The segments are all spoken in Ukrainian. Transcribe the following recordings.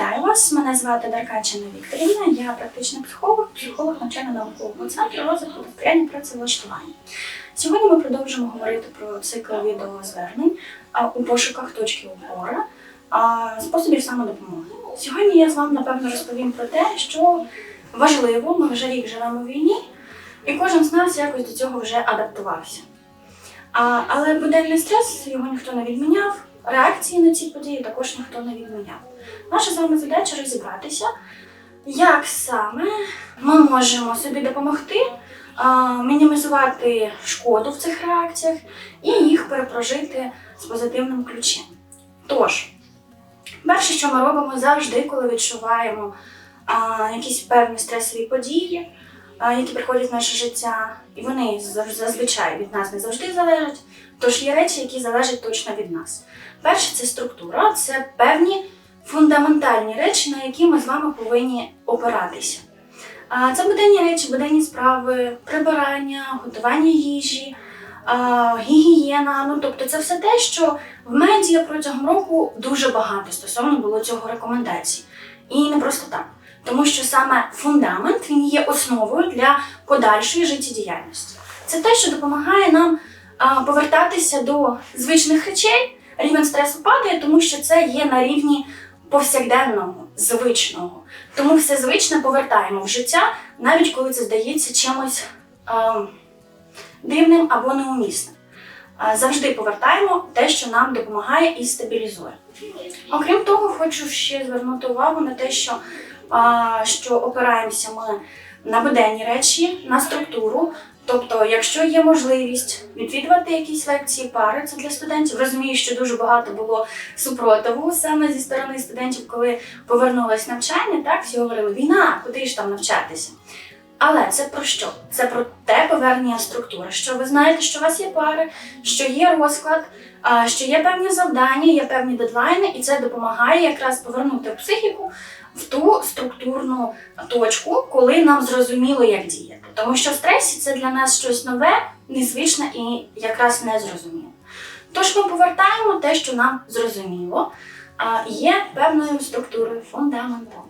Вітаю вас! Мене звати Даркачина Вікторівна. Я практичний психолог, психолог навчально-наукового центру розвитку та сприяння працевлаштування. Сьогодні ми продовжимо говорити про цикл відеозвернень у пошуках точки опори, а, способів самодопомоги. Сьогодні я з вами напевно розповім про те, що важливо, ми вже рік живемо в війні, і кожен з нас якось до цього вже адаптувався. А, але буденний стрес його ніхто не відміняв. Реакції на ці події також ніхто не відміняв. Наша з вами задача розібратися, як саме ми можемо собі допомогти мінімізувати шкоду в цих реакціях і їх перепрожити з позитивним ключем. Тож, перше, що ми робимо завжди, коли відчуваємо якісь певні стресові події, які приходять в наше життя, і вони зазвичай від нас не завжди залежать. Тож є речі, які залежать точно від нас. Перше це структура, це певні фундаментальні речі, на які ми з вами повинні опиратися. Це буденні речі, буденні справи, прибирання, готування їжі, гігієна. Ну тобто, це все те, що в медіа протягом року дуже багато стосовно було цього рекомендацій. І не просто так. Тому що саме фундамент він є основою для подальшої життєдіяльності. Це те, що допомагає нам повертатися до звичних речей. Рівень стресу падає, тому що це є на рівні повсякденного, звичного. Тому все звичне повертаємо в життя, навіть коли це здається чимось а, дивним або неумісним. Завжди повертаємо те, що нам допомагає і стабілізує. Окрім того, хочу ще звернути увагу на те, що, що опираємося ми на буденні речі, на структуру. Тобто, якщо є можливість відвідувати якісь лекції пари, це для студентів. Розумію, що дуже багато було супротиву саме зі сторони студентів, коли повернулось навчання, так всі говорили, війна, куди ж там навчатися. Але це про що? Це про повернення структури, що ви знаєте, що у вас є пари, що є розклад, що є певні завдання, є певні дедлайни, і це допомагає якраз повернути психіку в ту структурну точку, коли нам зрозуміло, як діяти. Тому що в стресі це для нас щось нове, незвичне і якраз незрозуміле. Тож ми повертаємо те, що нам зрозуміло, є певною структурою, фундаментом.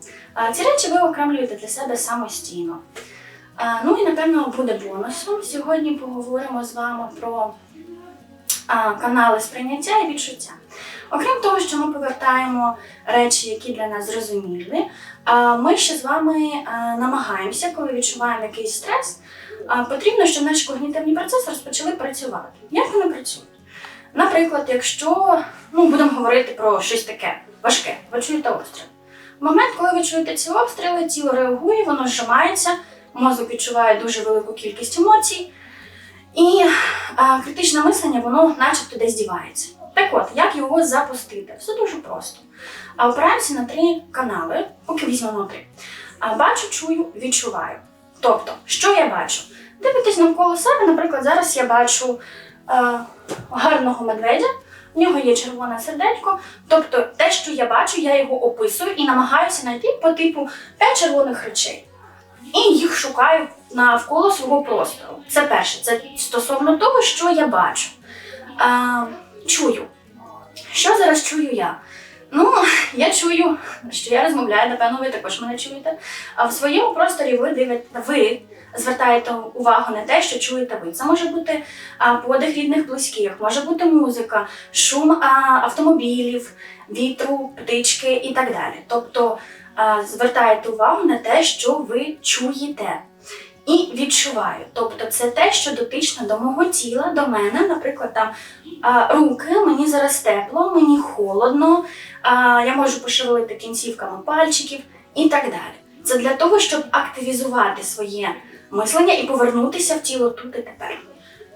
Ці речі ви окремлюєте для себе самостійно. Ну і напевно буде бонусом. Сьогодні поговоримо з вами про канали сприйняття і відчуття. Окрім того, що ми повертаємо речі, які для нас зрозумілі, а, ми ще з вами намагаємося, коли відчуваємо якийсь стрес, потрібно, щоб наші когнітивні процеси розпочали працювати. Як вони працюють? Наприклад, якщо ну, будемо говорити про щось таке важке, ви чуєте обстріл. В момент, коли ви чуєте ці обстріли, тіло реагує, воно зжимається, мозок відчуває дуже велику кількість емоцій, і а, критичне мислення, воно начебто десь дівається. Так от, як його запустити? Все дуже просто. А опираємося на три канали, поки візьмемо три. А, бачу, чую, відчуваю. Тобто, що я бачу? Дивитесь навколо себе, наприклад, зараз я бачу е, гарного медведя, в нього є червоне сердечко. Тобто, те, що я бачу, я його описую і намагаюся знайти по типу п'ять червоних речей. І їх шукаю навколо свого простору. Це перше, це стосовно того, що я бачу. А, чую. Що зараз чую я? Ну, я чую, що я розмовляю, напевно, ви також мене чуєте. А в своєму просторі ви дивите, ви звертаєте увагу на те, що чуєте ви. Це може бути подих рідних близьких, може бути музика, шум автомобілів, вітру, птички і так далі. Тобто звертаєте увагу на те, що ви чуєте. І відчуваю. Тобто це те, що дотично до мого тіла, до мене, наприклад, там руки, мені зараз тепло, мені холодно, я можу пошевелити кінцівками пальчиків і так далі. Це для того, щоб активізувати своє мислення і повернутися в тіло тут і тепер.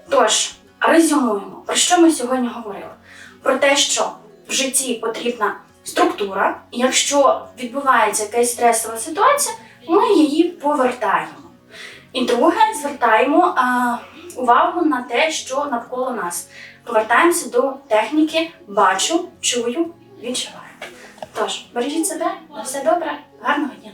Тож, резюмуємо, про що ми сьогодні говорили? Про те, що в житті потрібна структура, якщо відбувається якась стресова ситуація, ми її повертаємо. І друге, звертаємо увагу на те, що навколо нас. Повертаємося до техніки бачу, чую, відчуваю. Тож, бережіть себе, на все добре, гарного дня!